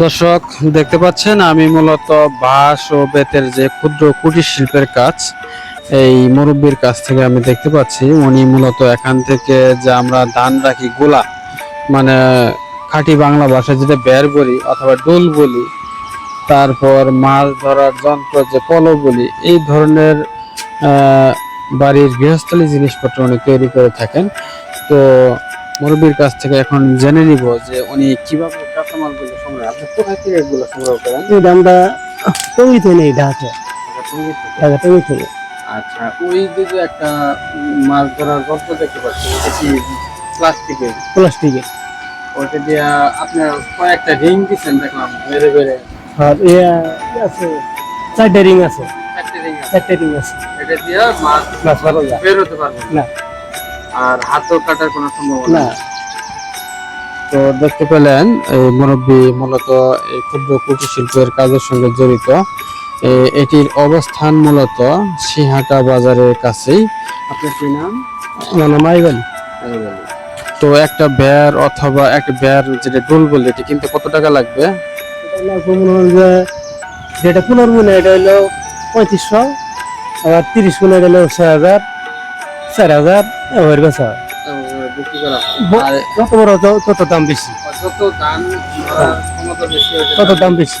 দর্শক, দেখতে পাচ্ছেন, আমি মূলত বাঁশ ও বেতের যে ক্ষুদ্র কুটির শিল্পের কাজ, এই মুরব্বীর কাছ থেকে আমি দেখতে পাচ্ছি। উনি মূলত এখান থেকে যে আমরা ধান রাখি, গোলা মানে খাঁটি বাংলা ভাষায় যেটা বের বলি অথবা ডোল বলি, তারপর মাছ ধরার যন্ত্র যে পলো বলি, এই ধরনের বাড়ির গৃহস্থলী জিনিসপত্র উনি তৈরি করে থাকেন। তো মুরব্বীর কাছ থেকে এখন জেনে নিব যে উনি কীভাবে কাঁচামালগুলো সংগ্রহ আপনি কোথা থেকে এগুলো সংগ্রহ করেন? এটা আমরা টঙ্গি থেকে নেই ঢাকা। ঢাকা টঙ্গি থেকে? আচ্ছা ওই যে একটা মাছ ধরার যন্ত্র দেখতে পাচ্ছি ওটা কি প্লাস্টিকের? প্লাস্টিকের। ওটা দিয়ে আপনার কয়েকটা রিং দিচ্ছেন দেখলাম বেড়ে বেড়ে আর এ আছে চারটে রিং আছে। একটা রিং আছে। চারটে রিং আছে। এটা দিয়ে মাছ মাছ মারা যায়। বের হতে পারবেন না। আর হাতও কাটার কোনো সম্ভাবনা না। তো দেখতে পেলেন এই মুরব্বী মূলত এই ক্ষুদ্র কুটির শিল্পের কাজের সঙ্গে জড়িত। এটির অবস্থান মূলত সিংহাটা বাজারের কাছেই। আপনার কি নাম? মানে মাইবালি। তো একটা বেয়ার অথবা একটা বেয়ার যেটা ডোল বললে এটি কিন্তু কত টাকা লাগবে? যেটা পনেরো গুণে এটা হলো পঁয়ত্রিশশো আবার তিরিশ গুণে এটা হলো ছয় হাজার। চার হাজার এবার বেচা। হয়। বিক্রি করা আর যত বড় তত- দাম বেশি? যত হয়েছে তত দাম বেশি?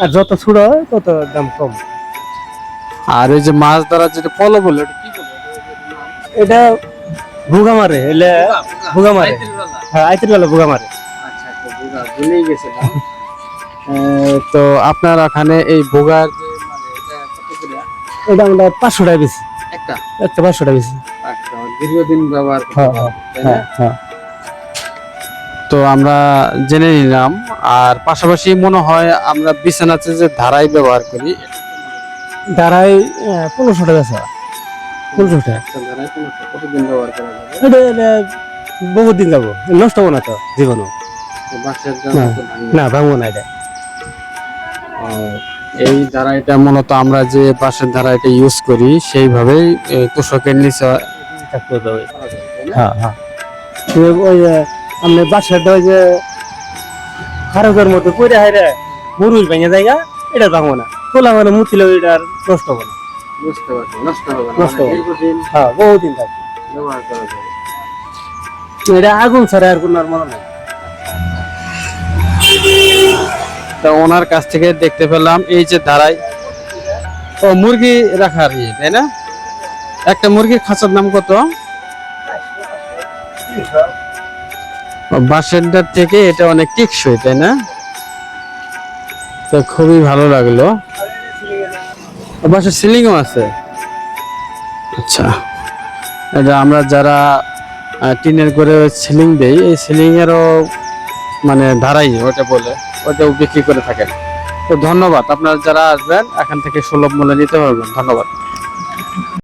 আর যত ছোট হয় তত দাম কম। আর এই যে মাছ ধরার যেটা পলো বলে ওটা কি বলে? এটা ভুগা মারে এলে ভুগা মারে। হ্যাঁ আইতের বেলা ভুগা মারে। আচ্ছা আচ্ছা ভুলেই গেছিলাম তো আপনার ওখানে এই বুগার মানে এটা এটা আমরা পাঁচশো টাকা বেশি। একটা। একটা পাঁচশো টাকা বেশি। আচ্ছা, দীর্ঘদিন ব্যবহার হ্যাঁ, না? হ্যাঁ হ্যাঁ। তো আমরা জেনে নিলাম আর পাশাপাশি মনে হয় আমরা বিছানাতে যে ধারাই ব্যবহার করি। দাঁড়াই পনেরোশো টাকা ছাড়া পনেরোশো টাকা। ধারাই পনেরোশো, কতদিন ব্যবহার করা যাবে? দিন নষ্ট হব না তো জীবনও। না। ভাঙবো না এটা। ও, এই ধারাইটা মূলত আমরা যে বাঁশের ধারাইটা ইউজ করি সেইভাবেই এই তোষকের নিচে হবে? হ্যাঁ হ্যাঁ। ওই যে আপনি বাসার ওই যে খারকের মতো পরে হাইরে মুরুল ভেঙে জায়গা এটা ভাঙবো না। মানে মুছিল এটা আর নষ্ট হব না। বুঝতে পারছি নষ্ট হবে নষ্ট মানে হবে হ্যাঁ বহুদিন থাকবে। ব্যবহার করা যাবে। এটা আগুন ছাড়া আর কোনো আর মনে নাই। তা ওনার কাছ থেকে দেখতে পেলাম এই যে ধারাই ও মুরগি রাখার ইয়ে তাই না? একটা মুরগির খাঁচার নাম কত? ও, বাঁশেরটার থেকে এটা অনেক টিকসই তাই না? তো খুবই ভালো লাগল। ও, বাঁশের সিলিংও আছে? আচ্ছা। এটা আমরা যারা টিনের করে সিলিং দেই এই সিলিং এরও মানে ধারাই ওটা বলে। ওটাও বিক্রি করে থাকেন। তো ধন্যবাদ, আপনারা যারা আসবেন, এখান থেকে সুলভ মূল্যে নিতে পারবেন। ধন্যবাদ।